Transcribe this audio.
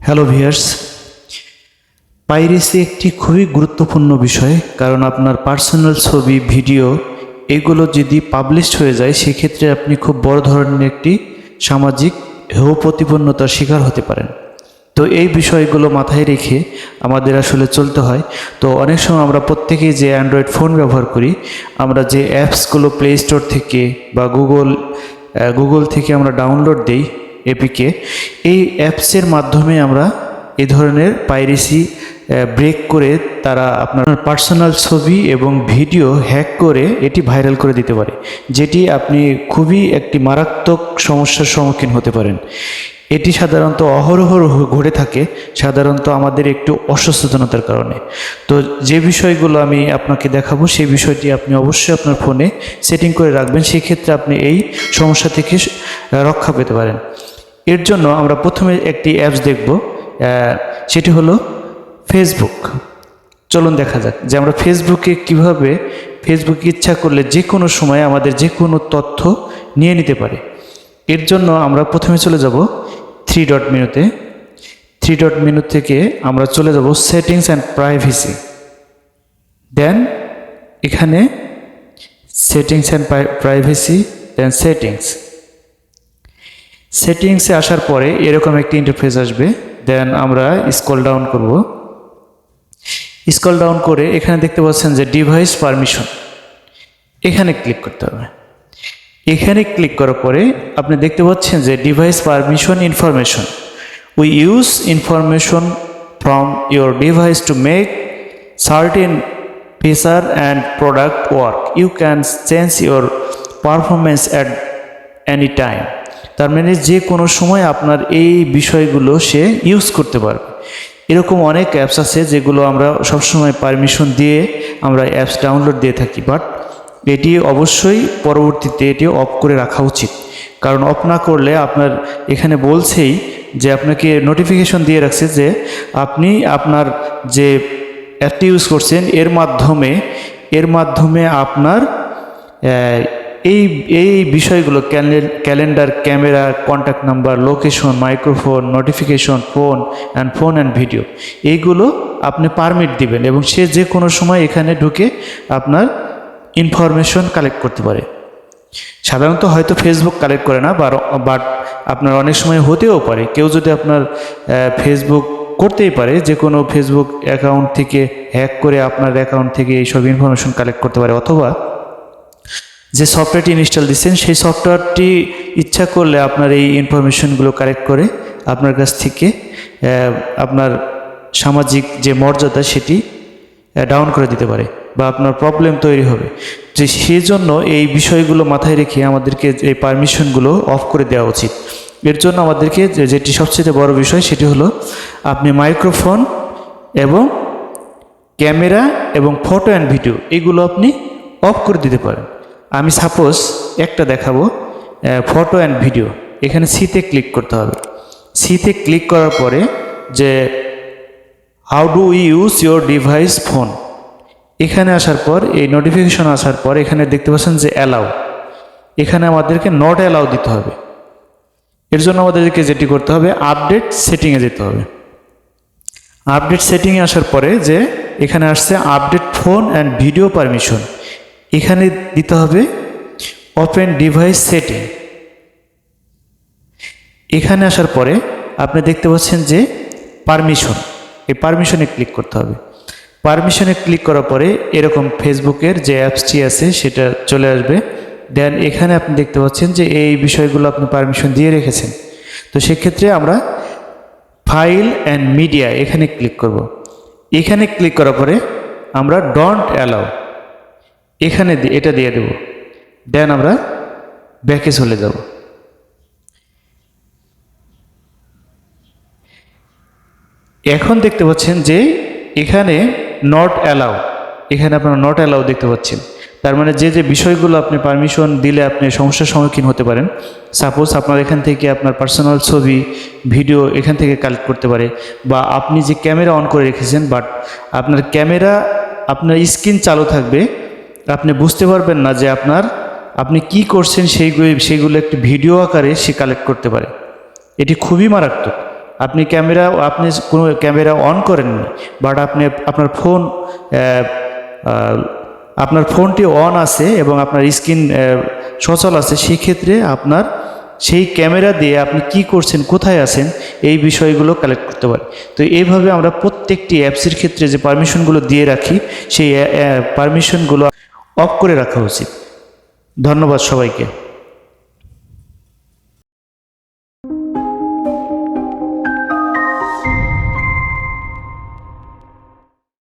Hello viewers piracy একটি খুবই গুরুত্বপূর্ণ বিষয়, কারণ আপনার পার্সোনাল ছবি ভিডিও এগুলো যদি পাবলিশড হয়ে যায়, সেক্ষেত্রে আপনি খুব বড় ধরনের একটি সামাজিক হেয় প্রতিপন্নতার শিকার হতে পারেন। তো এই বিষয়গুলো মাথায় রেখে আমাদের আসলে চলতে হয়। তো অনেক সময় আমরা প্রত্যেকেই যে অ্যান্ড্রয়েড ফোন ব্যবহার করি, আমরা যে অ্যাপসগুলো প্লে স্টোর থেকে বা গুগল গুগল থেকে আমরা ডাউনলোড দেই এপিকে এই অ্যাপসের মাধ্যমে আমরা এ ধরনের পাইরেসি ব্রেক করে তারা আপনার পার্সোনাল ছবি এবং ভিডিও হ্যাক করে এটি ভাইরাল করে দিতে পারে, যেটি আপনি খুবই একটি মারাত্মক সমস্যার সম্মুখীন হতে পারেন। এটি সাধারণত অহরহ ঘটে থাকে, সাধারণত আমাদের একটু অসচেতনতার কারণে। তো যে বিষয়গুলো আমি আপনাকে দেখাবো, সেই বিষয়টি আপনি অবশ্যই আপনার ফোনে সেটিং করে রাখবেন। সেই ক্ষেত্রে আপনি এই সমস্যা থেকে রক্ষা পেতে পারেন। এর জন্য আমরা প্রথমে একটি অ্যাপস দেখব সেটি হলো ফেসবুক চলুন দেখা যাক যে আমরা ফেসবুকে কীভাবে ফেসবুক ইচ্ছা করলে যে কোনো সময় আমাদের যে কোনো তথ্য নিয়ে নিতে পারে। এর জন্য আমরা প্রথমে চলে যাব থ্রি ডট মেনুতে থ্রি ডট মেনু থেকে আমরা চলে যাব সেটিংস অ্যান্ড প্রাইভেসি দেন এখানে settings and privacy then settings সেটিংসে আসার পরে এরকম একটি ইন্টারফেস আসবে। দেন আমরা স্কল ডাউন করব। স্কল ডাউন করে এখানে দেখতে পাচ্ছেন যে ডিভাইস পারমিশন এখানে ক্লিক করতে হবে। এখানে ক্লিক করার পরে আপনি দেখতে পাচ্ছেন যে device permission information we use information from your device to make certain feature and product work you can change your performance at any time তার মানে যে কোনো সময় আপনার এই বিষয়গুলো সে ইউজ করতে পারবে। এরকম অনেক অ্যাপস আছে যেগুলো আমরা সবসময় পারমিশন দিয়ে আমরা অ্যাপস ডাউনলোড দিয়ে থাকি বাট এটি অবশ্যই পরবর্তীতে এটি অফ করে রাখা উচিত। কারণ অফ না করলে আপনার এখানে বলছেই যে আপনাকে নোটিফিকেশন দিয়ে রাখছে যে আপনি আপনার যে অ্যাপটি ইউজ করছেন, এর মাধ্যমে এর মাধ্যমে আপনার এই এই বিষয়গুলো calendar camera contact number location microphone notification phone and phone and video এইগুলো আপনি পারমিট দিবেন এবং সে যে কোনো সময় এখানে ঢুকে আপনার ইনফরমেশন কালেক্ট করতে পারে। সাধারণত হয়তো ফেসবুক কালেক্ট করে না বাট আপনার অনেক সময় হতেও পারে। কেউ যদি আপনার ফেসবুক করতেই পারে যে কোনো ফেসবুক অ্যাকাউন্ট থেকে হ্যাক করে আপনার অ্যাকাউন্ট থেকে এইসব ইনফরমেশন কালেক্ট করতে পারে, অথবা যে সফটওয়্যারটি ইনস্টল দিচ্ছেন, সেই সফটওয়্যারটি ইচ্ছা করলে আপনার এই ইনফরমেশনগুলো কালেক্ট করে আপনার কাছ থেকে আপনার সামাজিক যে মর্যাদা, সেটি ডাউন করে দিতে পারে। বা আপনার প্রবলেম তৈরি হবে। যে সেই জন্য এই বিষয়গুলো মাথায় রেখে আমাদেরকে এই পারমিশনগুলো অফ করে দেওয়া উচিত। এর জন্য আমাদেরকে যেটি সবচেয়ে বড় বিষয় সেটি হলো আপনি মাইক্রোফোন এবং ক্যামেরা এবং ফটো অ্যান্ড ভিডিও এগুলো আপনি অফ করে দিতে পারেন। আমি সাপোজ একটা দেখাবো ফটো অ্যান্ড ভিডিও এখানে সিতে ক্লিক করতে হবে। সিতে ক্লিক করার পরে যে how do use your device phone এখানে আসার পর, এই নোটিফিকেশন আসার পর, এখানে দেখতে পাচ্ছেন যে অ্যালাউ এখানে আমাদেরকে নট অ্যালাউ দিতে হবে। এর জন্য আমাদেরকে যেটি করতে হবে আপডেট সেটিংয়ে যেতে হবে। আপডেট সেটিংয়ে আসার পরে যে এখানে আসছে update phone and video permission এখানে দিতে হবে ওপেন ডিভাইস সেটিং এখানে আসার পরে আপনি দেখতে পাচ্ছেন যে পারমিশন এই পারমিশনে ক্লিক করতে হবে। পারমিশনে ক্লিক করার পরে এরকম ফেসবুকের যে অ্যাপসটি আছে সেটা চলে আসবে। দেন এখানে আপনি দেখতে পাচ্ছেন যে এই বিষয়গুলো আপনি পারমিশন দিয়ে রেখেছেন। তো সেক্ষেত্রে আমরা ফাইল অ্যান্ড মিডিয়া এখানে ক্লিক করব। এখানে ক্লিক করার পরে আমরা ডন্ট অ্যালাউ এখানে এটা দিয়ে দেব। দেন আমরা ব্যাকে চলে যাব। এখন দেখতে পাচ্ছেন যে এখানে নট অ্যালাউ এখানে আপনারা নট অ্যালাউ দেখতে পাচ্ছেন। তার মানে যে যে বিষয়গুলো আপনি পারমিশন দিলে আপনি সমস্যার সম্মুখীন হতে পারেন। সাপোজ আপনার এখান থেকে আপনার পার্সোনাল ছবি ভিডিও এখান থেকে কালেক্ট করতে পারে বা আপনি যে ক্যামেরা অন করে রেখেছেন বাট আপনার ক্যামেরা আপনার স্ক্রিন চালু থাকবে, আপনি বুঝতে পারবেন না যে আপনার, আপনি কি করছেন, সেইগুলো সেইগুলো একটি ভিডিও আকারে সে কালেক্ট করতে পারে। এটি খুবই মারাত্মক। আপনি ক্যামেরা, আপনি কোনো ক্যামেরা অন করেননি বাট আপনি আপনার ফোন আপনার ফোনটি অন আছে এবং আপনার স্ক্রিন সচল আছে, সেই ক্ষেত্রে আপনার সেই ক্যামেরা দিয়ে আপনি কি করছেন, কোথায় আছেন, এই বিষয়গুলো কালেক্ট করতে পারি তো এইভাবে আমরা প্রত্যেকটি অ্যাপসের ক্ষেত্রে যে পারমিশনগুলো দিয়ে রাখি, সেই পারমিশনগুলো অফ করে রাখা উচিত। ধন্যবাদ সবাইকে।